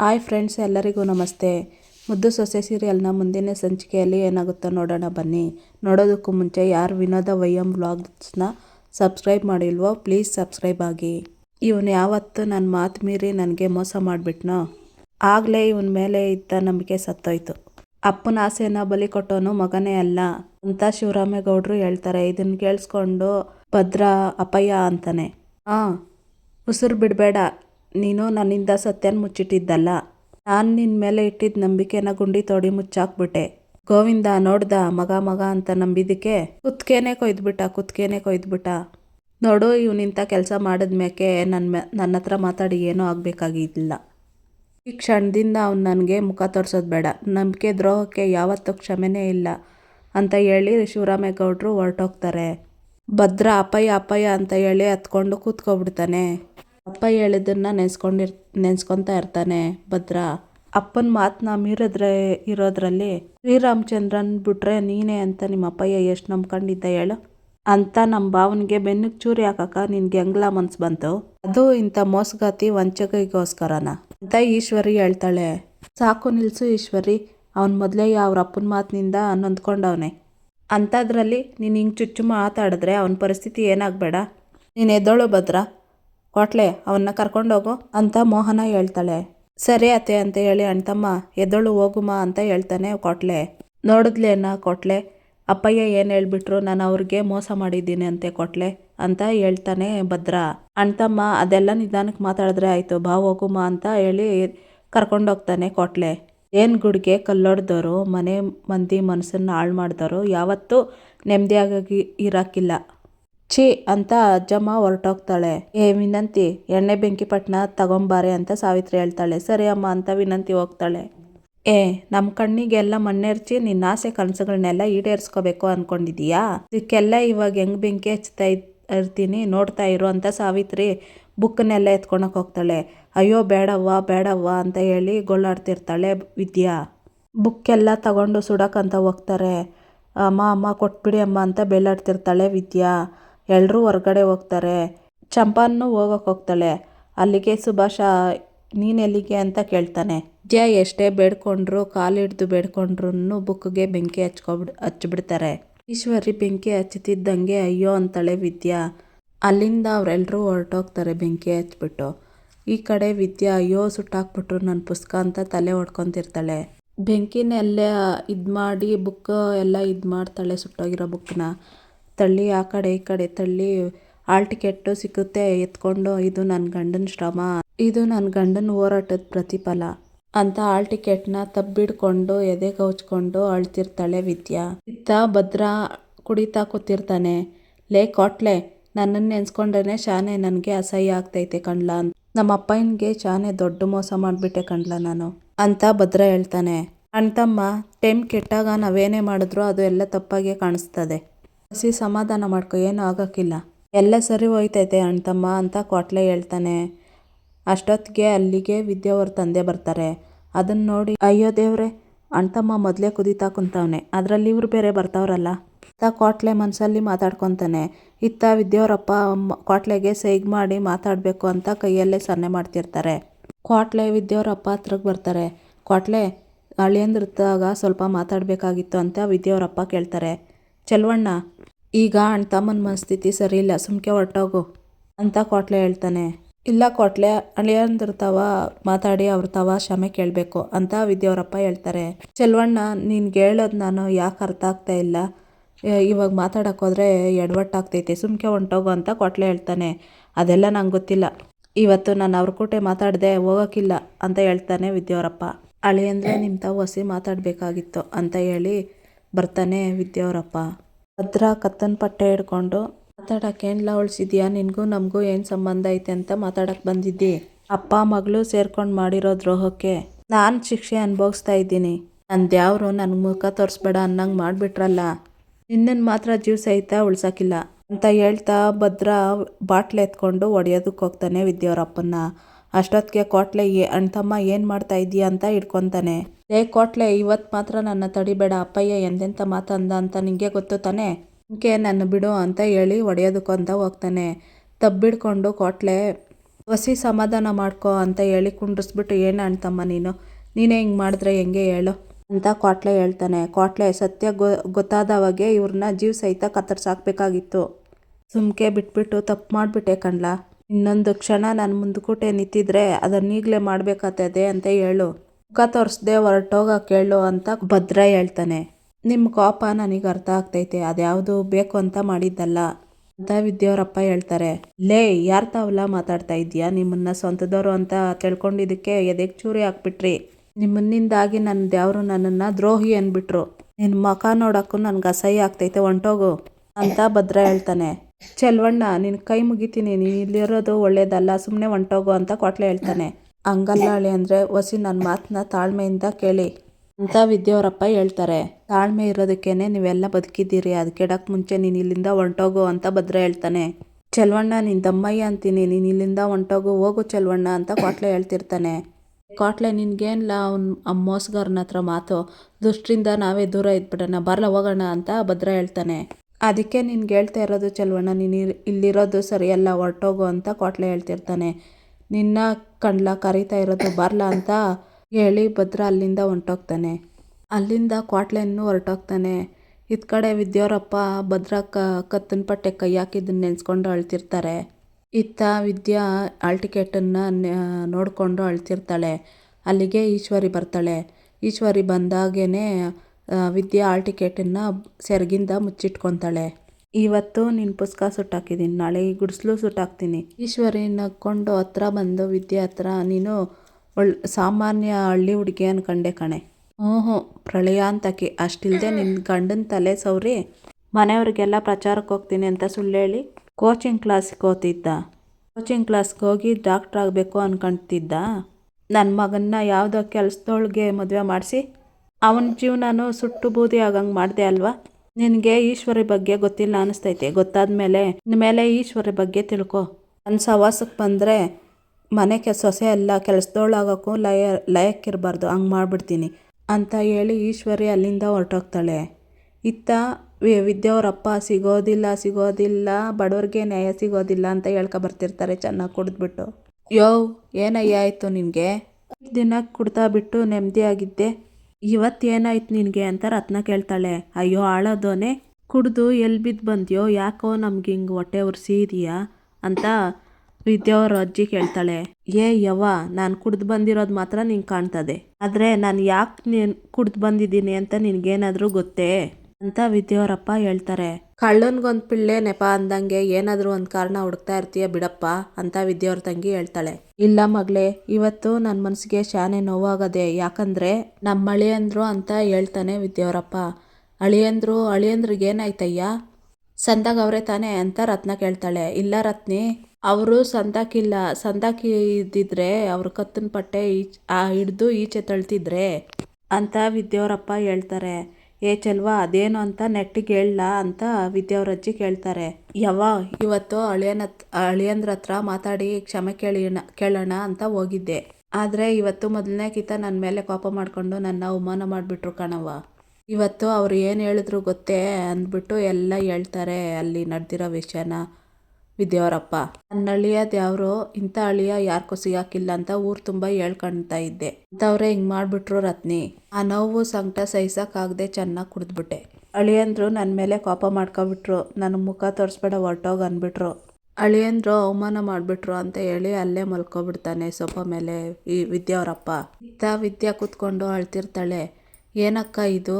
Hi friends, ಎಲ್ಲರಿಗೂ ನಮಸ್ತೆ. ಮುದ್ದು ಸೊಸೆ ಸೀರಿಯಲ್ನ ಮುಂದಿನ ಸಂಚಿಕೆಯಲ್ಲಿ ಏನಾಗುತ್ತೋ ನೋಡೋಣ ಬನ್ನಿ. ನೋಡೋದಕ್ಕೂ ಮುಂಚೆ ಯಾರು ವಿನೋದ ವೈಯಂ ವ್ಲಾಗ್ಸ್ನ ಸಬ್ಸ್ಕ್ರೈಬ್ ಮಾಡಿಲ್ವೋ, ಪ್ಲೀಸ್ ಸಬ್ಸ್ಕ್ರೈಬ್ ಆಗಿ. ಇವನು ಯಾವತ್ತು ನನ್ನ ಮಾತು ಮೀರಿ ನನಗೆ ಮೋಸ ಮಾಡಿಬಿಟ್ನೋ? ಆಗಲೇ ಇವನ ಮೇಲೆ ಇದ್ದ ನಂಬಿಕೆ ಸತ್ತೋಯ್ತು. ಅಪ್ಪನ ಆಸೆನ ಬಲಿ ಕೊಟ್ಟೋನು ಮಗನೇ ಅಲ್ಲ. ಅಂತ ಶಿವರಾಮೇಗೌಡರು ಹೇಳ್ತಾರೆ. ಇದನ್ನು ಕೇಳಿಸ್ಕೊಂಡು ಭದ್ರ ಅಪಯ್ಯ ಅಂತಾನೆ. ಹಾಂ ಉಸಿರು ಬಿಡಬೇಡ. ನೀನು ನನ್ನಿಂದ ಸತ್ಯನ ಮುಚ್ಚಿಟ್ಟಿದ್ದಲ್ಲ. ನಾನು ನಿನ್ನ ಮೇಲೆ ಇಟ್ಟಿದ್ದ ನಂಬಿಕೆನ ಗುಂಡಿ ತೋಡಿ ಮುಚ್ಚಾಕ್ಬಿಟ್ಟೆ. ಗೋವಿಂದ ನೋಡ್ದ, ಮಗ ಮಗ ಅಂತ ನಂಬಿದ್ದಕ್ಕೆ ಕುತ್ಕೇನೆ ಕೊಯ್ದ್ಬಿಟ್ಟ ಕುತ್ಕೇನೆ ಕೊಯ್ದ್ಬಿಟ್ಟ. ನೋಡು, ಇವನಿಂತ ಕೆಲಸ ಮಾಡಿದ್ಮೇಕೆ ನನ್ನ ನನ್ನ ಹತ್ರ ಮಾತಾಡಿ ಏನೂ ಆಗಬೇಕಾಗಿಲ್ಲ ಈ ಕ್ಷಣದಿಂದ ಅವ್ನು ನನಗೆ ಮುಖ ತೋರಿಸೋದು ಬೇಡ. ನಂಬಿಕೆ ದ್ರೋಹಕ್ಕೆ ಯಾವತ್ತೂ ಕ್ಷಮೆನೇ ಇಲ್ಲ ಅಂತ ಹೇಳಿ ಶಿವರಾಮೇಗೌಡರು ಹೊರಟೋಗ್ತಾರೆ. ಭದ್ರ ಅಪಾಯ ಅಪಾಯ ಅಂತ ಹೇಳಿ ಹತ್ಕೊಂಡು ಕೂತ್ಕೊಬಿಡ್ತಾನೆ. ಅಪ್ಪ ಹೇಳಿದ್ದನ್ನು ನೆನೆಸ್ಕೊಂಡಿರ್, ನೆನೆಸ್ಕೊತಾ ಇರ್ತಾನೆ ಭದ್ರ. ಅಪ್ಪನ ಮಾತನ್ನ ಮೀರಿದ್ರೆ, ಇರೋದ್ರಲ್ಲಿ, ಶ್ರೀರಾಮಚಂದ್ರನ್ ಬಿಟ್ರೆ ನೀನೇ ಅಂತ ನಿಮ್ಮ ಅಪ್ಪಯ್ಯ ಎಷ್ಟು ನಂಬ್ಕೊಂಡಿದ್ದ ಹೇಳು. ಅಂತ ನಮ್ಮ ಭಾವನಿಗೆ ಬೆನ್ನಿಗೆ ಚೂರಿ ಹಾಕಕ್ಕ ನಿನ್ಗೆ ಹೆಂಗ್ಲ ಮನ್ಸು ಬಂತು. ಅದು ಇಂಥ ಮೋಸಗಾತಿ ವಂಚಕಿಗೋಸ್ಕರನ ಅಂತ ಈಶ್ವರಿ ಹೇಳ್ತಾಳೆ. ಸಾಕು ನಿಲ್ಸು ಈಶ್ವರಿ, ಅವನ ಮೊದಲೇ ಅವ್ರ ಅಪ್ಪನ ಮಾತಿನಿಂದ ನೊಂದ್ಕೊಂಡವನೆ. ಅಂಥದ್ರಲ್ಲಿ ನೀನು ಹಿಂಗೆ ಚುಚ್ಚು ಮಾತಾಡಿದ್ರೆ ಅವನ ಪರಿಸ್ಥಿತಿ ಏನಾಗಬೇಡ. ನೀನು ಎದ್ದೋಳು ಭದ್ರ. ಕೊಟ್ಲೆ ಅವನ್ನ ಕರ್ಕೊಂಡೋಗು ಅಂತ ಮೋಹನ ಹೇಳ್ತಾಳೆ. ಸರಿ ಅತ್ತೆ ಅಂತ ಹೇಳಿ ಅಣ್ತಮ್ಮ ಎದ್ದಳು ಹೋಗುಮ ಅಂತ ಹೇಳ್ತಾನೆ ಕೊಟ್ಲೆ. ನೋಡಿದ್ಲೇನ ಕೊಟ್ಲೆ, ಅಪ್ಪಯ್ಯ ಏನು ಹೇಳ್ಬಿಟ್ರು? ನಾನು ಅವ್ರಿಗೆ ಮೋಸ ಮಾಡಿದ್ದೀನಿ ಅಂತೆ ಕೊಟ್ಲೆ, ಅಂತ ಹೇಳ್ತಾನೆ ಭದ್ರ. ಅಣ್ತಮ್ಮ ಅದೆಲ್ಲ ನಿಧಾನಕ್ಕೆ ಮಾತಾಡಿದ್ರೆ ಆಯಿತು, ಬಾ ಹೋಗುಮ ಅಂತ ಹೇಳಿ ಕರ್ಕೊಂಡೋಗ್ತಾನೆ ಕೊಟ್ಲೆ. ಏನು ಗುಡ್ಗೆ ಕಲ್ಲೊಡ್ದವರು ಮನೆ ಮಂದಿ ಮನಸ್ಸನ್ನು ಹಾಳು ಮಾಡಿದವರು ಯಾವತ್ತೂ ನೆಮ್ಮದಿಯಾಗಿ ಇರೋಕ್ಕಿಲ್ಲ ಛೀ ಅಂತ ಅಜ್ಜಮ್ಮ ಹೊರಟೋಗ್ತಾಳೆ. ಏ ವಿನಂತಿ, ಎಣ್ಣೆ ಬೆಂಕಿ ಪಟ್ಟಣ ತಗೊಂಬಾರೆ ಅಂತ ಸಾವಿತ್ರಿ ಹೇಳ್ತಾಳೆ. ಸರಿ ಅಮ್ಮ ಅಂತ ವಿನಂತಿ ಹೋಗ್ತಾಳೆ. ಏ ನಮ್ಮ ಕಣ್ಣಿಗೆಲ್ಲ ಮಣ್ಣೆರ್ಚಿ ನಿನ್ನ ಆಸೆ ಕನಸುಗಳನ್ನೆಲ್ಲ ಈಡೇರಿಸ್ಕೋಬೇಕು ಅಂದ್ಕೊಂಡಿದೀಯಾ ಇದಕ್ಕೆಲ್ಲ ಇವಾಗ ಹೆಂಗ್ ಬೆಂಕಿ ಹಚ್ತಾ ಇರ್ತೀನಿ, ನೋಡ್ತಾ ಇರು ಅಂತ ಸಾವಿತ್ರಿ ಬುಕ್ಕನ್ನೆಲ್ಲ ಎತ್ಕೊಳಕ್ಕೆ ಹೋಗ್ತಾಳೆ. ಅಯ್ಯೋ, ಬೇಡವ್ವ ಬೇಡವ್ವ ಅಂತ ಹೇಳಿ ಗೋಳಾಡ್ತಿರ್ತಾಳೆ ವಿದ್ಯಾ. ಬುಕ್ಕೆಲ್ಲ ತಗೊಂಡು ಸುಡಕ್ಕಂತ ಹೋಗ್ತಾರೆ. ಅಮ್ಮ ಅಮ್ಮ ಕೊಟ್ಬಿಡಿ ಅಮ್ಮ ಅಂತ ಬೇಲಾಡ್ತಿರ್ತಾಳೆ ವಿದ್ಯಾ. ಎಲ್ಲರೂ ಹೊರಗಡೆ ಹೋಗ್ತಾರೆ. ಚಂಪನ್ನು ಹೋಗೋಕೆ ಹೋಗ್ತಾಳೆ. ಅಲ್ಲಿಗೆ ಸುಭಾಷ ನೀನೆಲ್ಲಿಗೆ ಅಂತ ಕೇಳ್ತಾನೆ. ಜಯ ಎಷ್ಟೇ ಬೇಡ್ಕೊಂಡ್ರು ಕಾಲಿಡ್ದು ಬೇಡ್ಕೊಂಡ್ರು ಬುಕ್ಗೆ ಬೆಂಕಿ ಹಚ್ಕೊಬಿಡ್ ಹಚ್ಬಿಡ್ತಾರೆ ಈಶ್ವರಿ ಬೆಂಕಿ ಹಚ್ಚುತ್ತಿದ್ದಂಗೆ ಅಯ್ಯೋ ಅಂತಾಳೆ ವಿದ್ಯಾ. ಅಲ್ಲಿಂದ ಅವರೆಲ್ಲರೂ ಹೊರಟೋಗ್ತಾರೆ ಬೆಂಕಿ ಹಚ್ಬಿಟ್ಟು. ಈ ಕಡೆ ವಿದ್ಯಾ ಅಯ್ಯೋ ಸುಟ್ಟಾಕ್ಬಿಟ್ರು ನನ್ನ ಪುಸ್ತಕ ಅಂತ ತಲೆ ಹೊಡ್ಕೊತಿರ್ತಾಳೆ. ಬೆಂಕಿನೆಲ್ಲ ಇದು ಮಾಡಿ ಬುಕ್ ಎಲ್ಲ ಇದು ಮಾಡ್ತಾಳೆ ಸುಟ್ಟೋಗಿರೋ ಬುಕ್ನ. ತಳ್ಳಿ ಆ ಕಡೆ ಈ ಕಡೆ ತಳ್ಳಿ ಆಲ್ ಟಿಕೆಟ್ ಸಿಕ್ಕುತ್ತೆ, ಎತ್ಕೊಂಡು ಇದು ನನ್ನ ಗಂಡನ ಶ್ರಮ. ಇದು ನನ್ನ ಗಂಡನ ಹೋರಾಟದ ಪ್ರತಿಫಲ. ಅಂತ ಆಲ್ ಟಿಕೆಟ್ನ ತಬ್ಬಿಡ್ಕೊಂಡು ಎದೆ ಕೌಚ್ಕೊಂಡು ಅಳ್ತಿರ್ತಾಳೆ ವಿದ್ಯಾ. ಇತ್ತ ಭದ್ರ ಕುಡಿತಾ ಕೂತಿರ್ತಾನೆ. ಲೇ ಕೊಟ್ಲೆ ನನ್ನನ್ನು ನೆನ್ಸ್ಕೊಂಡ್ರೆ ಶಾನೆ ನನಗೆ ಅಸಹ್ಯ ಆಗ್ತೈತೆ ಕಣ್ಲ ಅಂತ. ನಮ್ಮ ಅಪ್ಪನಿಗೆ ಶಾನೆ ದೊಡ್ಡ ಮೋಸ ಮಾಡಿಬಿಟ್ಟೆ ಕಣ್ಲ ನಾನು. ಅಂತ ಭದ್ರ ಹೇಳ್ತಾನೆ. ಅಣ್ತಮ್ಮ ಟೈಮ್ ಕೆಟ್ಟಾಗ ನಾವೇನೇ ಮಾಡಿದ್ರು ಅದು ಎಲ್ಲ ತಪ್ಪಾಗೆ ಕಾಣಿಸ್ತದೆ. ಹಸಿ ಸಮಾಧಾನ ಮಾಡ್ಕೊ, ಏನೂ ಆಗೋಕ್ಕಿಲ್ಲ. ಎಲ್ಲ ಸರಿ ಹೋಯ್ತೈತೆ ಅಣ್ತಮ್ಮ ಅಂತ ಕೊಟ್ಲೆ ಹೇಳ್ತಾನೆ. ಅಷ್ಟೊತ್ತಿಗೆ ಅಲ್ಲಿಗೆ ವಿದ್ಯಾವರ ತಂದೆ ಬರ್ತಾರೆ. ಅದನ್ನು ನೋಡಿ, ಅಯ್ಯೋ ದೇವ್ರೆ, ಅಣ್ಣತಮ್ಮ ಮೊದಲೇ ಕುದೀತಾ ಕುಂತವನೆ. ಅದರಲ್ಲಿ ಇವ್ರು ಬೇರೆ ಬರ್ತಾವ್ರಲ್ಲ. ಇತ್ತ ಕೋಟ್ಲೆ ಮನಸ್ಸಲ್ಲಿ ಮಾತಾಡ್ಕೊತಾನೆ. ಇತ್ತ ವಿದ್ಯಾವರಪ್ಪ ಕೋಟ್ಲೆಗೆ ಸೈಗ್ ಮಾಡಿ ಮಾತಾಡಬೇಕು ಅಂತ ಕೈಯಲ್ಲೇ ಸನ್ನೆ ಮಾಡ್ತಿರ್ತಾರೆ. ಕೋಟ್ಲೆ ವಿದ್ಯಾವರಪ್ಪ ಹತ್ರಕ್ಕೆ ಬರ್ತಾರೆ. ಕೋಟ್ಲೆ ಅಳಿಯಂದಿರ್ತಾಗ ಸ್ವಲ್ಪ ಮಾತಾಡಬೇಕಾಗಿತ್ತು ಅಂತ ವಿದ್ಯಾವರಪ್ಪ ಕೇಳ್ತಾರೆ. ಚೆಲ್ವಣ್ಣ ಈಗ ಅಣ್ತಮ್ಮನ ಮನಸ್ಥಿತಿ ಸರಿ ಇಲ್ಲ, ಸುಮ್ಕೆ ಹೊರಟೋಗು ಅಂತ ಕೊಟ್ಲೆ ಹೇಳ್ತಾನೆ. ಇಲ್ಲ ಕೋಟ್ಲೆ ಅಳಿಯಂದಿರ್ತಾವ ಮಾತಾಡಿ ಅವ್ರ ತವ ಕ್ಷಮೆ ಕೇಳಬೇಕು ಅಂತ ವಿದ್ಯಾವರಪ್ಪ ಹೇಳ್ತಾರೆ. ಚೆಲ್ವಣ್ಣ, ನಿನ್ಗೆ ಹೇಳೋದು ನಾನು ಯಾಕೆ ಅರ್ಥ ಆಗ್ತಾ ಇಲ್ಲ? ಇವಾಗ ಮಾತಾಡೋಕ್ಕೋದ್ರೆ ಎಡವಟ್ಟಾಗ್ತೈತೆ ಸುಮ್ಕೆ ಹೊಂಟೋಗು ಅಂತ ಕೊಟ್ಲೆ ಹೇಳ್ತಾನೆ. ಅದೆಲ್ಲ ನಂಗೆ ಗೊತ್ತಿಲ್ಲ. ಇವತ್ತು ನಾನು ಅವ್ರ ಕೂಟೆ ಮಾತಾಡಿದೆ ಹೋಗೋಕ್ಕಿಲ್ಲ ಅಂತ ಹೇಳ್ತಾನೆ ವಿದ್ಯಾವರಪ್ಪ ಅಳಿಯಂದ್ರೆ ನಿಮ್ಮ ತಾವು ಹಸಿ ಮಾತಾಡಬೇಕಾಗಿತ್ತು ಅಂತ ಹೇಳಿ ಬರ್ತಾನೆ ವಿದ್ಯಾವರಪ್ಪ ಭದ್ರ ಕತ್ತನ ಪಟ್ಟೆ ಹಿಡ್ಕೊಂಡು ಮಾತಾಡಕ್ಕೆ ಏನ್ ಉಳಿಸಿದ್ಯಾ? ನಿನಗೂ ನಮಗೂ ಏನು ಸಂಬಂಧ ಐತೆ ಅಂತ ಮಾತಾಡಕ್ಕೆ ಬಂದಿದ್ದಿ. ಅಪ್ಪ, ಮಗಳು ಸೇರ್ಕೊಂಡು ಮಾಡಿರೋ ದ್ರೋಹಕ್ಕೆ ನಾನು ಶಿಕ್ಷೆ ಅನುಭವಿಸ್ತಾ ಇದ್ದೀನಿ. ನನ್ನ ದ್ಯಾವ್ರು ನನಗೆ ಮುಖ ತೋರಿಸ್ಬೇಡ ಅನ್ನಂಗೆ ಮಾಡಿಬಿಟ್ರಲ್ಲ. ನಿನ್ನನ್ನು ಮಾತ್ರ ಜೀವ ಸಹಿತ ಉಳ್ಸೋಕ್ಕಿಲ್ಲ ಅಂತ ಹೇಳ್ತಾ ಭದ್ರ ಬಾಟ್ಲೆ ಎತ್ಕೊಂಡು ಒಡೆಯೋದಕ್ಕೆ ಹೋಗ್ತಾನೆ ವಿದ್ಯಾವರಪ್ಪನ ಅಷ್ಟೊತ್ತಿಗೆ ಕೊಟ್ಲೆ ಅಣ್ಣ ತಮ್ಮ ಏನು ಮಾಡ್ತಾ ಇದೀಯ ಅಂತ ಹಿಡ್ಕೊತಾನೆ. ಲೇ ಕೊಟ್ಲೆ, ಇವತ್ತು ಮಾತ್ರ ನನ್ನ ತಡಿಬೇಡ ಅಪ್ಪಯ್ಯ, ಎಂದೆಂತ ಮಾತಂದ ಅಂತ ನಿಂಗೆ ಗೊತ್ತು ತಾನೇ? ಇಂಕೆ ನನ್ನ ಬಿಡು ಅಂತ ಹೇಳಿ ಹೊಡೆಯೋದಕ್ಕಂತ ಹೋಗ್ತಾನೆ. ತಬ್ಬಿಡ್ಕೊಂಡು, ಕೊಟ್ಲೆ, ಹೊಸಿ ಸಮಾಧಾನ ಮಾಡ್ಕೋ ಅಂತ ಹೇಳಿ ಕುಂಡ್ರಿಸ್ಬಿಟ್ಟು, ಏನು ಅಣ್ತಮ್ಮ ನೀನು? ನೀನೇ ಹಿಂಗೆ ಮಾಡಿದ್ರೆ ಹೆಂಗೆ ಹೇಳು? ಅಂತ ಕೊಟ್ಲೆ ಹೇಳ್ತಾನೆ. ಕೊಟ್ಲೆ, ಸತ್ಯ ಗೊ ಗೊತ್ತಾದವಾಗೆ ಇವ್ರನ್ನ ಜೀವ ಸಹಿತ ಕತ್ತರಿಸಾಕ್ಬೇಕಾಗಿತ್ತು. ಸುಮ್ಕೆ ಬಿಟ್ಬಿಟ್ಟು, ತಪ್ಪು ಮಾಡಿಬಿಟ್ಟೆ ಕಣ್ಲಾ. ಇನ್ನೊಂದು ಕ್ಷಣ ನಾನು ಮುಂದಕೂಟೆ ನಿಂತಿದ್ರೆ ಅದನ್ನ ಈಗಲೇ ಮಾಡಬೇಕಾತದೆ ಅಂತ ಹೇಳು. ಮುಖ ತೋರಿಸ್ದೆ ಹೊರಟೋಗಕ್ಕೆ ಹೇಳು ಅಂತ ಭದ್ರ ಹೇಳ್ತಾನೆ. ನಿಮ್ಮ ಕೋಪ ನನಗೆ ಅರ್ಥ ಆಗ್ತೈತೆ, ಅದ್ಯಾವುದು ಬೇಕು ಅಂತ ಮಾಡಿದ್ದಲ್ಲ. ಅಂತ ವಿದ್ಯಾವರಪ್ಪ ಹೇಳ್ತಾರೆ, ಲೇ, ಯಾರ ತಾವಲ್ಲ ಮಾತಾಡ್ತಾ ಇದೀಯಾ? ನಿಮ್ಮನ್ನ ಸ್ವಂತದವರು ಅಂತ ತಿಳ್ಕೊಂಡಿದ್ದಕ್ಕೆ ಎದೆಗೆ ಚೂರಿ ಹಾಕ್ಬಿಟ್ರಿ? ನಿಮ್ಮನ್ನಿಂದಾಗಿ ನನ್ನ ದೇವರು ನನ್ನನ್ನು ದ್ರೋಹಿ ಅಂದ್ಬಿಟ್ರು ನಿನ್ನ ಮಖ ನೋಡೋಕ್ಕೂ ನನ್ಗೆ ಅಸಹ್ಯ ಆಗ್ತೈತೆ, ಹೊಂಟೋಗು ಅಂತ ಭದ್ರ ಹೇಳ್ತಾನೆ. ಚೆಲ್ವಣ್ಣ ನಿನ್ನ ಕೈ ಮುಗಿತೀನಿ, ನೀನು ಇಲ್ಲಿರೋದು ಒಳ್ಳೇದಲ್ಲ ಸುಮ್ಮನೆ ಹೊಂಟೋಗು ಅಂತ ಕೊಟ್ಲೆ ಹೇಳ್ತಾನೆ. ಹಂಗಲ್ಲ ಅಳಿ ಅಂದರೆ, ಒಸಿ ನನ್ನ ಮಾತನ್ನ ತಾಳ್ಮೆಯಿಂದ ಕೇಳಿ ಅಂತ ವಿದ್ಯಾವರಪ್ಪ ಹೇಳ್ತಾರೆ. ತಾಳ್ಮೆ ಇರೋದಕ್ಕೇನೆ ನೀವೆಲ್ಲ ಬದುಕಿದ್ದೀರಿ, ಅದು ಕೆಡಕ್ಕೆ ಮುಂಚೆ ನೀನು ಇಲ್ಲಿಂದ ಹೊಂಟೋಗು ಅಂತ ಭದ್ರ ಹೇಳ್ತಾನೆ. ಚೆಲ್ವಣ್ಣ, ನೀನು ದಮ್ಮಯ್ಯ ಅಂತೀನಿ, ನೀನು ಇಲ್ಲಿಂದ ಹೊಂಟೋಗು ಹೋಗು ಚೆಲ್ವಣ್ಣ ಅಂತ ಕೋಟ್ಲೆ ಹೇಳ್ತಿರ್ತಾನೆ. ಕೋಟ್ಲೆ ನಿನ್ಗೇನಿಲ್ಲ ಅವ್ನ ಆ ಮೋಸಗಾರನ ಹತ್ರ ಮಾತು? ದುಷ್ಟರಿಂದ ನಾವೇ ದೂರ ಇದ್ಬಿಡೋಣ ಬರಲ್ಲ ಹೋಗೋಣ ಅಂತ ಭದ್ರ ಹೇಳ್ತಾನೆ. ಅದಕ್ಕೆ ನಿನ್ಗೆ ಹೇಳ್ತಾ ಇರೋದು ಚೆಲ್ವಣ್ಣ, ನೀನು ಇಲ್- ಇಲ್ಲಿರೋದು ಸರಿಯಲ್ಲ, ಹೊರಟೋಗು ಅಂತ ಕೋಟ್ಲೆ ಹೇಳ್ತಿರ್ತಾನೆ. ನಿನ್ನ ಕಂಡ್ಲ ಕರೀತಾ ಇರೋದು ಬರ್ಲ ಅಂತ ಹೇಳಿ ಭದ್ರ ಅಲ್ಲಿಂದ ಹೊಂಟೋಗ್ತಾನೆ. ಅಲ್ಲಿಂದ ಕ್ವಾಟ್ಲೆಯನ್ನು ಹೊರಟೋಗ್ತಾನೆ. ಇದ್ ಕಡೆ ವಿದ್ಯಾವರಪ್ಪ ಭದ್ರ ಕ ಕತ್ತನ ಪಟ್ಟೆ ಕೈ ಹಾಕಿದ್ದನ್ನ ನೆನೆಸ್ಕೊಂಡು ಅಳ್ತಿರ್ತಾರೆ. ಇತ್ತ ವಿದ್ಯಾ ಆಲ್ ಟಿಕೆಟನ್ನು ನೋಡಿಕೊಂಡು ಅಳ್ತಿರ್ತಾಳೆ. ಅಲ್ಲಿಗೆ ಈಶ್ವರಿ ಬರ್ತಾಳೆ. ಈಶ್ವರಿ ಬಂದಾಗೇನೆ ವಿದ್ಯಾ ಆಲ್ ಟಿಕೆಟನ್ನು ಸೆರಗಿಂದ ಮುಚ್ಚಿಟ್ಕೊತಾಳೆ. ಇವತ್ತು ನಿನ್ನ ಪುಸ್ತಕ ಸುಟ್ಟಾಕಿದ್ದೀನಿ ನಾಳೆ ಗುಡಿಸ್ಲು ಸುಟ್ಟಾಕ್ತೀನಿ. ಈಶ್ವರಿ ನಕ್ಕೊಂಡು ಹತ್ರ ಬಂದು ವಿದ್ಯೆ ಹತ್ರ ನೀನು ಒಳ್ ಸಾಮಾನ್ಯ ಹಳ್ಳಿ ಹುಡುಗಿ ಅನ್ಕಂಡೆ ಕಣೆ. ಹ್ಞೂ ಹ್ಞೂ ಅಂತಕ್ಕೆ ಅಷ್ಟಿಲ್ಲದೆ ನಿನ್ನ ಗಂಡನ ತಲೆ ಸೌರಿ. ಮನೆಯವ್ರಿಗೆಲ್ಲ ಪ್ರಚಾರಕ್ಕೆ ಹೋಗ್ತೀನಿ ಅಂತ ಸುಳ್ಳು ಹೇಳಿ ಕೋಚಿಂಗ್ ಕ್ಲಾಸ್ಗೆ ಹೋಗ್ತಿದ್ದ. ಕೋಚಿಂಗ್ ಕ್ಲಾಸ್ಗೆ ಹೋಗಿ ಡಾಕ್ಟ್ರ್ ಆಗಬೇಕು ಅನ್ಕೊಂತಿದ್ದ. ನನ್ನ ಮಗನ್ನ ಯಾವುದೋ ಕೆಲಸದೊಳಗೆ ಮದುವೆ ಮಾಡಿಸಿ ಅವನ ಜೀವನನೂ ಸುಟ್ಟು ಬೂದಿ ಆಗಂಗೆ ಮಾಡಿದೆ ಅಲ್ವಾ? ನಿನಗೆ ಈಶ್ವರಿ ಬಗ್ಗೆ ಗೊತ್ತಿಲ್ಲ ಅನಿಸ್ತೈತೆ. ಗೊತ್ತಾದ ಮೇಲೆ ಮೇಲೆ ಈಶ್ವರಿ ಬಗ್ಗೆ ತಿಳ್ಕೊ. ನನ್ನ ಸವಾಸಕ್ಕೆ ಬಂದರೆ ಮನೆಗೆ ಸೊಸೆ ಎಲ್ಲ ಕೆಲಸದೊಳಾಗೋಕ್ಕೂ ಲಯ, ಲಯಕ್ಕಿರಬಾರ್ದು. ಹಂಗೆ ಮಾಡಿಬಿಡ್ತೀನಿ ಅಂತ ಹೇಳಿ ಈಶ್ವರಿ ಅಲ್ಲಿಂದ ಹೊರಟೋಗ್ತಾಳೆ. ಇತ್ತ ವಿದ್ಯಾವರಪ್ಪ ಸಿಗೋದಿಲ್ಲ ಸಿಗೋದಿಲ್ಲ, ಬಡವ್ರಿಗೆ ನ್ಯಾಯ ಸಿಗೋದಿಲ್ಲ ಅಂತ ಹೇಳ್ಕೊ ಬರ್ತಿರ್ತಾರೆ ಚೆನ್ನಾಗಿ ಕುಡಿದ್ಬಿಟ್ಟು. ಯೋ, ಏನಯ್ಯ ಆಯಿತು ನಿನಗೆ? ದಿನ ಕುಡ್ತಾ ಬಿಟ್ಟು ನೆಮ್ಮದಿಯಾಗಿದ್ದೆ ಇವತ್ತೇನಾಯ್ತು ನಿನಗೆ ಅಂತ ರತ್ನ ಕೇಳ್ತಾಳೆ. ಅಯ್ಯೋ, ಆಳೋದೋನೆ. ಕುಡ್ದು ಎಲ್ಲಿ ಬಿದ್ದು ಬಂದ್ಯೋ, ಯಾಕೋ ನಮ್ಗೆ ಹಿಂಗೆ ಹೊಟ್ಟೆ ಉರ್ಸಿ ಇದೆಯಾ ಅಂತ ವಿದ್ಯಾವ್ರ ಅಜ್ಜಿ ಕೇಳ್ತಾಳೆ. ಏ ಯವ್ವ, ನಾನು ಕುಡ್ದು ಬಂದಿರೋದು ಮಾತ್ರ ನಿಂಗೆ ಕಾಣ್ತದೆ. ಆದರೆ ನಾನು ಯಾಕೆ ನೀನು ಕುಡ್ದು ಬಂದಿದ್ದೀನಿ ಅಂತ ನಿನಗೇನಾದರೂ ಗೊತ್ತೇ? ಅಂತ ವಿದ್ಯಾವರಪ್ಪ ಹೇಳ್ತಾರೆ. ಕಳ್ಳನ್ಗೊಂದ್ ಪಿಳ್ಳೆ ನೆಪ ಅಂದಂಗೆ ಏನಾದರೂ ಒಂದ್ ಕಾರಣ ಹುಡುಕ್ತಾ ಇರ್ತೀಯ ಬಿಡಪ್ಪ ಅಂತ ವಿದ್ಯಾವ್ರ ತಂಗಿ ಹೇಳ್ತಾಳೆ. ಇಲ್ಲ ಮಗಳೇ ಇವತ್ತು ನನ್ನ ಮನಸ್ಸಿಗೆ ಶಾನೆ ನೋವಾಗದೆ ಯಾಕಂದ್ರೆ ನಮ್ಮ ಅಳಿಯಂದ್ರು ಅಂತ ಹೇಳ್ತಾನೆ ವಿದ್ಯಾವರಪ್ಪ ಅಳಿಯಂದ್ರು ಅಳಿಯಂದ್ರಿಗೆ ಏನಾಯ್ತಯ್ಯ ಸಂದಾಗ ಅವರೇ ತಾನೆ ಅಂತ ರತ್ನ ಕೇಳ್ತಾಳೆ. ಇಲ್ಲ ರತ್ನಿ, ಅವರು ಸಂದಾಕಿಲ್ಲ ಸಂದಾಕಿ ಇದ್ದಿದ್ರೆ ಅವ್ರ ಕತ್ತನ ಪಟ್ಟೆ ಈಚ್, ಆ ಹಿಡ್ದು ಈಚೆ ತಳ್ತಿದ್ರೆ ಅಂತ ವಿದ್ಯಾವರಪ್ಪ ಹೇಳ್ತಾರೆ. ಏ ಚೆಲ್ವಾ, ಅದೇನು ಅಂತ ನೆಟ್ಟಿಗೆ ಹೇಳಲ್ಲ ಅಂತ ವಿದ್ಯಾವ್ರಜ್ಜಿ ಕೇಳ್ತಾರೆ. ಯವ್ವ, ಇವತ್ತು ಅಳಿಯನ ಅಳಿಯಂದ್ರ ಹತ್ರ ಮಾತಾಡಿ ಕ್ಷಮೆ ಕೇಳಿಣ ಕೇಳೋಣ ಅಂತ ಹೋಗಿದ್ದೆ. ಆದರೆ ಇವತ್ತು ಮೊದಲನೇ ಕಿತ ನನ್ನ ಮೇಲೆ ಕೋಪ ಮಾಡಿಕೊಂಡು ನನ್ನ ಅವಮಾನ ಮಾಡಿಬಿಟ್ರು ಕಣವ್ವ. ಇವತ್ತು ಅವ್ರು ಏನು ಹೇಳಿದ್ರು ಗೊತ್ತೇ ಅಂದ್ಬಿಟ್ಟು ಎಲ್ಲ ಹೇಳ್ತಾರೆ ಅಲ್ಲಿ ನಡೆದಿರೋ ವಿಷಯನ. ವಿದ್ಯಾವರಪ್ಪ ನನ್ನ ಅಳಿಯ ದ್ಯಾವ್ರು ಇಂಥ ಅಳಿಯ ಯಾರ್ಕೂ ಸಿಗಾಕಿಲ್ಲ ಅಂತ ಊರು ತುಂಬ ಹೇಳ್ಕೊಳ್ತಾ ಇದ್ದೆ. ಅಂಥವ್ರೆ ಹಿಂಗೆ ಮಾಡ್ಬಿಟ್ರು ರತ್ನಿ. ಆ ನೋವು ಸಂಕಟ ಸಹಿಸಕ್ಕಾಗದೆ ಚೆನ್ನಾಗಿ ಕುಡಿದ್ಬಿಟ್ಟೆ. ಅಳಿಯಂದ್ರು ನನ್ನ ಮೇಲೆ ಕೋಪ ಮಾಡ್ಕೊಬಿಟ್ರು. ನನ್ನ ಮುಖ ತೋರಿಸ್ಬೇಡ ಹೊರ್ಟೋಗಿ ಅಂದ್ಬಿಟ್ರು. ಅಳಿಯಂದ್ರು ಅವಮಾನ ಮಾಡಿಬಿಟ್ರು ಅಂತ ಹೇಳಿ ಅಲ್ಲೇ ಮಲ್ಕೊಬಿಡ್ತಾನೆ ಸೊಪ್ಪ ಮೇಲೆ ಈ ವಿದ್ಯಾವರಪ್ಪ ಇತ್ತ ವಿದ್ಯಾ ಕೂತ್ಕೊಂಡು ಅಳ್ತಿರ್ತಾಳೆ. ಏನಕ್ಕ ಇದು?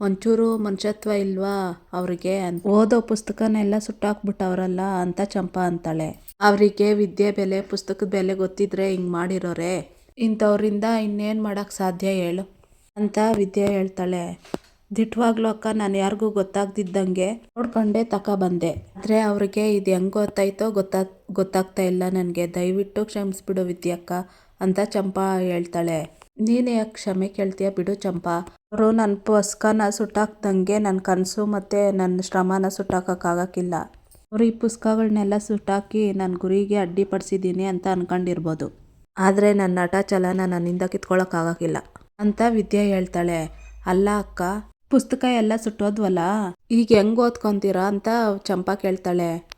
ಒಂಚೂರು ಮನುಷ್ಯತ್ವ ಇಲ್ವಾ ಅವರಿಗೆ ಓದೋ ಪುಸ್ತಕನೆಲ್ಲ ಸುಟ್ಟಾಕ್ಬಿಟ್ಟವ್ರಲ್ಲ ಅಂತ ಚಂಪಾ ಅಂತಾಳೆ. ಅವರಿಗೆ ವಿದ್ಯೆ ಬೆಲೆ, ಪುಸ್ತಕದ ಬೆಲೆ ಗೊತ್ತಿದ್ರೆ ಹಿಂಗೆ ಮಾಡಿರೋರೆ. ಇಂಥವ್ರಿಂದ ಇನ್ನೇನು ಮಾಡೋಕ್ಕೆ ಸಾಧ್ಯ ಹೇಳು? ಅಂತ ವಿದ್ಯೆ ಹೇಳ್ತಾಳೆ. ದಿಟ್ವಾಗ್ಲೂ ಅಕ್ಕ ನಾನು ಯಾರಿಗೂ ಗೊತ್ತಾಗ್ದಿದ್ದಂಗೆ ನೋಡ್ಕೊಂಡೆ ತಕ ಬಂದೆ. ಆದರೆ ಅವ್ರಿಗೆ ಇದು ಹೆಂಗೆ ಗೊತ್ತಾಯ್ತೋ ಗೊತ್ತಾ, ಗೊತ್ತಾಗ್ತಾ ಇಲ್ಲ ನನಗೆ. ದಯವಿಟ್ಟು ಕ್ಷಮಿಸ್ಬಿಡು ವಿದ್ಯಕ್ಕ ಅಂತ ಚಂಪಾ ಹೇಳ್ತಾಳೆ. ನೀನು ಯಾಕೆ ಕ್ಷಮೆ ಕೇಳ್ತೀಯ ಬಿಡು ಚಂಪಾ. ಅವರು ನನ್ನ ಪುಸ್ತಕನ ಸುಟ್ಟಾಕ್ದಂಗೆ ನನ್ನ ಕನಸು ಮತ್ತು ನನ್ನ ಶ್ರಮನ ಸುಟ್ಟಾಕೋಕ್ಕಾಗಕ್ಕಿಲ್ಲ ಅವರು ಈ ಪುಸ್ತಕಗಳನ್ನೆಲ್ಲ ಸುಟ್ಟಾಕಿ ನನ್ನ ಗುರಿಗೆ ಅಡ್ಡಿಪಡಿಸಿದ್ದೀನಿ ಅಂತ ಅನ್ಕೊಂಡಿರ್ಬೋದು. ಆದರೆ ನನ್ನ ನಟ ಚಲನ ನನ್ನಿಂದ ಕಿತ್ಕೊಳ್ಳೋಕ್ಕಾಗಕ್ಕಿಲ್ಲ ಅಂತ ವಿದ್ಯೆ ಹೇಳ್ತಾಳೆ. ಅಲ್ಲ ಅಕ್ಕ ಪುಸ್ತಕ ಎಲ್ಲ ಸುಟ್ಟೋದ್ವಲ್ಲ ಈಗ ಹೆಂಗ್ ಓದ್ಕೊಂತೀರಾ ಅಂತ ಚಂಪಾ ಕೇಳ್ತಾಳೆ.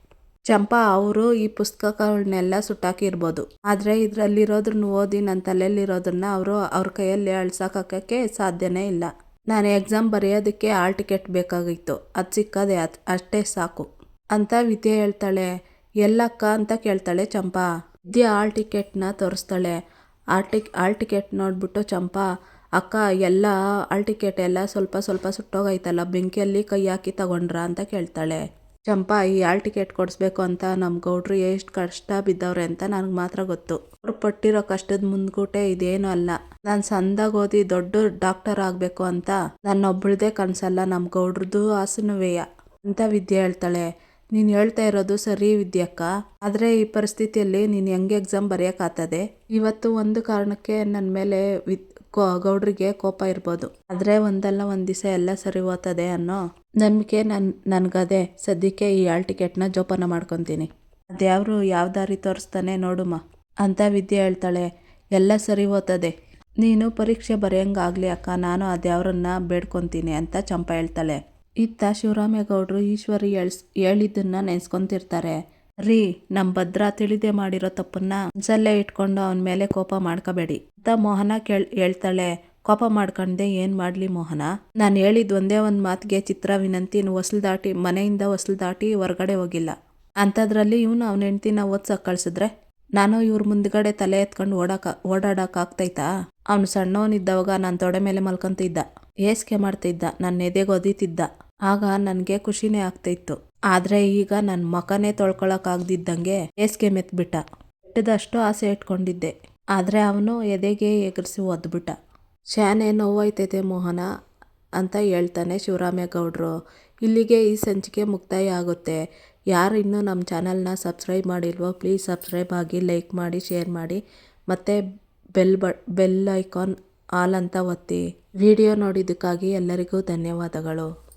ಚಂಪಾ, ಅವರು ಈ ಪುಸ್ತಕಗಳನ್ನೆಲ್ಲ ಸುಟ್ಟಾಕಿರ್ಬೋದು. ಆದರೆ ಇದರಲ್ಲಿರೋದನ್ನ ಓದಿ ನನ್ನ ತಲೆಯಲ್ಲಿರೋದನ್ನ ಅವರು ಅವ್ರ ಕೈಯಲ್ಲಿ ಅಳ್ಸೋಕೆ ಸಾಧ್ಯನೇ ಇಲ್ಲ. ನಾನು ಎಕ್ಸಾಮ್ ಬರೆಯೋದಕ್ಕೆ ಆಲ್ ಟಿಕೆಟ್ ಬೇಕಾಗಿತ್ತು. ಅದು ಸಿಕ್ಕದೆ ಅಷ್ಟೇ ಸಾಕು ಅಂತ ವಿದ್ಯೆ ಹೇಳ್ತಾಳೆ. ಎಲ್ಲಕ್ಕ ಅಂತ ಕೇಳ್ತಾಳೆ ಚಂಪಾ. ವಿದ್ಯೆ ಆಲ್ ಟಿಕೆಟ್ನ ತೋರಿಸ್ತಾಳೆ. ಆ ಟಿಕ್ ಆಲ್ ಟಿಕೆಟ್ ನೋಡ್ಬಿಟ್ಟು ಚಂಪಾ ಅಕ್ಕ, ಎಲ್ಲ ಆಲ್ ಟಿಕೆಟ್ ಎಲ್ಲ ಸ್ವಲ್ಪ ಸ್ವಲ್ಪ ಸುಟ್ಟೋಗೈತಲ್ಲ, ಬೆಂಕಿಯಲ್ಲಿ ಕೈ ಹಾಕಿ ತಗೊಂಡ್ರಾ ಅಂತ ಕೇಳ್ತಾಳೆ. ಚಂಪಾ, ಈ ಆಲ್ ಟಿಕೆಟ್ ಕೊಡಿಸ್ಬೇಕು ಅಂತ ನಮ್ಮ ಗೌಡ್ರು ಎಷ್ಟು ಕಷ್ಟ ಬಿದ್ದವ್ರೆ ಅಂತ ನನಗೆ ಮಾತ್ರ ಗೊತ್ತು. ಅವ್ರು ಪಟ್ಟಿರೋ ಕಷ್ಟದ ಮುಂದ್ಗೂಟೆ ಇದೇನು ಅಲ್ಲ. ನಾನು ಸಂದಾಗ ಓದಿ ದೊಡ್ಡ ಡಾಕ್ಟರ್ ಆಗಬೇಕು ಅಂತ ನನ್ನ ಒಬ್ಬಳದೇ ಕನಸಲ್ಲ ನಮ್ಮ ಗೌಡ್ರದ್ದು ಆಸನವೇಯ ಅಂತ ವಿದ್ಯೆ ಹೇಳ್ತಾಳೆ. ನೀನು ಹೇಳ್ತಾ ಇರೋದು ಸರಿ ವಿದ್ಯಕ್ಕ ಆದರೆ ಈ ಪರಿಸ್ಥಿತಿಯಲ್ಲಿ ನೀನು ಹೆಂಗೆ ಎಕ್ಸಾಮ್ ಬರೆಯೋಕ್ಕಾಗ್ತದೆ ಇವತ್ತು ಒಂದು ಕಾರಣಕ್ಕೆ ನನ್ನ ಮೇಲೆ ವಿದ್ ಗೌಡ್ರಿಗೆ ಕೋಪ ಇರ್ಬೋದು. ಆದರೆ ಒಂದಲ್ಲ ಒಂದು ದಿವಸ ಎಲ್ಲ ಸರಿ ಹೋಗ್ತದೆ ಅನ್ನೋ ನಂಬಿಕೆ ನನ್ನ ನನಗದೆ. ಸದ್ಯಕ್ಕೆ ಈ ಆಲ್ ಟಿಕೆಟ್ನ ಜೋಪಾನ ಮಾಡ್ಕೊತೀನಿ. ಅದ್ಯಾವ್ರು ಯಾವ ದಾರಿ ತೋರಿಸ್ತಾನೆ ನೋಡುಮ. ಅಂತ ವಿದ್ಯೆ ಹೇಳ್ತಾಳೆ. ಎಲ್ಲ ಸರಿ ಹೋಗ್ತದೆ ನೀನು ಪರೀಕ್ಷೆ ಬರೆಯಂಗಾಗಲಿ ಅಕ್ಕ, ನಾನು ಅದ್ಯಾವ್ರನ್ನ ಬೇಡ್ಕೊತೀನಿ ಅಂತ ಚಂಪಾ ಹೇಳ್ತಾಳೆ. ಇತ್ತ ಶಿವರಾಮೇಗೌಡರು ಈಶ್ವರಿ ಹೇಳ್ಸ್, ಹೇಳಿದ್ದನ್ನ ನೆನ್ಸ್ಕೊಂತಿರ್ತಾರೆ. ರೀ ನಮ್ಮ ಭದ್ರ ತಿಳಿದೇ ಮಾಡಿರೋ ತಪ್ಪನ್ನ ಜಲ್ಲೆ ಇಟ್ಕೊಂಡು ಅವನ ಮೇಲೆ ಕೋಪ ಮಾಡ್ಕೋಬೇಡಿ. ಅಂತ ಮೋಹನ ಕೇಳ್, ಹೇಳ್ತಾಳೆ. ಕೋಪ ಮಾಡ್ಕೊಂಡೆ ಏನು ಮಾಡ್ಲಿ ಮೋಹನ? ನಾನು ಹೇಳಿದ ಒಂದೇ ಒಂದು ಮಾತಿಗೆ ಚಿತ್ರ ವಿನಂತಿ ಹೊಸಲು ದಾಟಿ, ಮನೆಯಿಂದ ಹೊಸಲು ದಾಟಿ ಹೊರಗಡೆ ಹೋಗಿಲ್ಲ. ಅಂಥದ್ರಲ್ಲಿ ಇವನು ಅವನ ಹೆಂಡ್ತಿನ ಓದ್ಸಕ್ಕೆ ಕಳ್ಸಿದ್ರೆ? ನಾನು ಇವ್ರ ಮುಂದ್ಗಡೆ ತಲೆ ಎತ್ಕೊಂಡು ಓಡಾಕ ಓಡಾಡೋಕ್ಕಾಗ್ತೈತಾ ಅವನು ಸಣ್ಣವನಿದ್ದವಾಗ ನಾನು ತೊಡೆ ಮೇಲೆ ಮಲ್ಕೊಂತಿದ್ದ. ಏಸ್ಕೆ ಮಾಡ್ತಿದ್ದ. ನನ್ನ ಎದೆಗೆ ಒದಿತಿದ್ದ. ಆಗ ನನಗೆ ಖುಷಿನೇ ಆಗ್ತಿತ್ತು. ಆದರೆ ಈಗ ನನ್ನ ಮಕನೇ ತೊಳ್ಕೊಳಕ್ಕಾಗ್ದಿದ್ದಂಗೆ ಬೇಸಿಗೆ ಮೆತ್ಬಿಟ್ಟ. ಬೆಟ್ಟದಷ್ಟು ಆಸೆ ಇಟ್ಕೊಂಡಿದ್ದೆ. ಆದರೆ ಅವನು ಎದೆಗೆ ಎಗರಿಸಿ ಒದ್ಬಿಟ್ಟ. ಶ್ಯಾನೆ ನೋವಾಯ್ತೈತೆ ಮೋಹನ? ಅಂತ ಹೇಳ್ತಾನೆ ಶಿವರಾಮೇಗೌಡರು ಇಲ್ಲಿಗೆ ಈ ಸಂಚಿಕೆ ಮುಕ್ತಾಯ ಆಗುತ್ತೆ. ಯಾರು ಇನ್ನೂ ನಮ್ಮ ಚಾನಲ್ನ ಸಬ್ಸ್ಕ್ರೈಬ್ ಮಾಡಿಲ್ವೋ ಪ್ಲೀಸ್ ಸಬ್ಸ್ಕ್ರೈಬ್ ಆಗಿ ಲೈಕ್ ಮಾಡಿ, ಶೇರ್ ಮಾಡಿ. ಮತ್ತು ಬೆಲ್ ಬ, ಬೆಲ್ ಐಕಾನ್ ಆಲ್ ಅಂತ ಒತ್ತಿ. ವಿಡಿಯೋ ನೋಡಿದ್ದಕ್ಕಾಗಿ ಎಲ್ಲರಿಗೂ ಧನ್ಯವಾದಗಳು.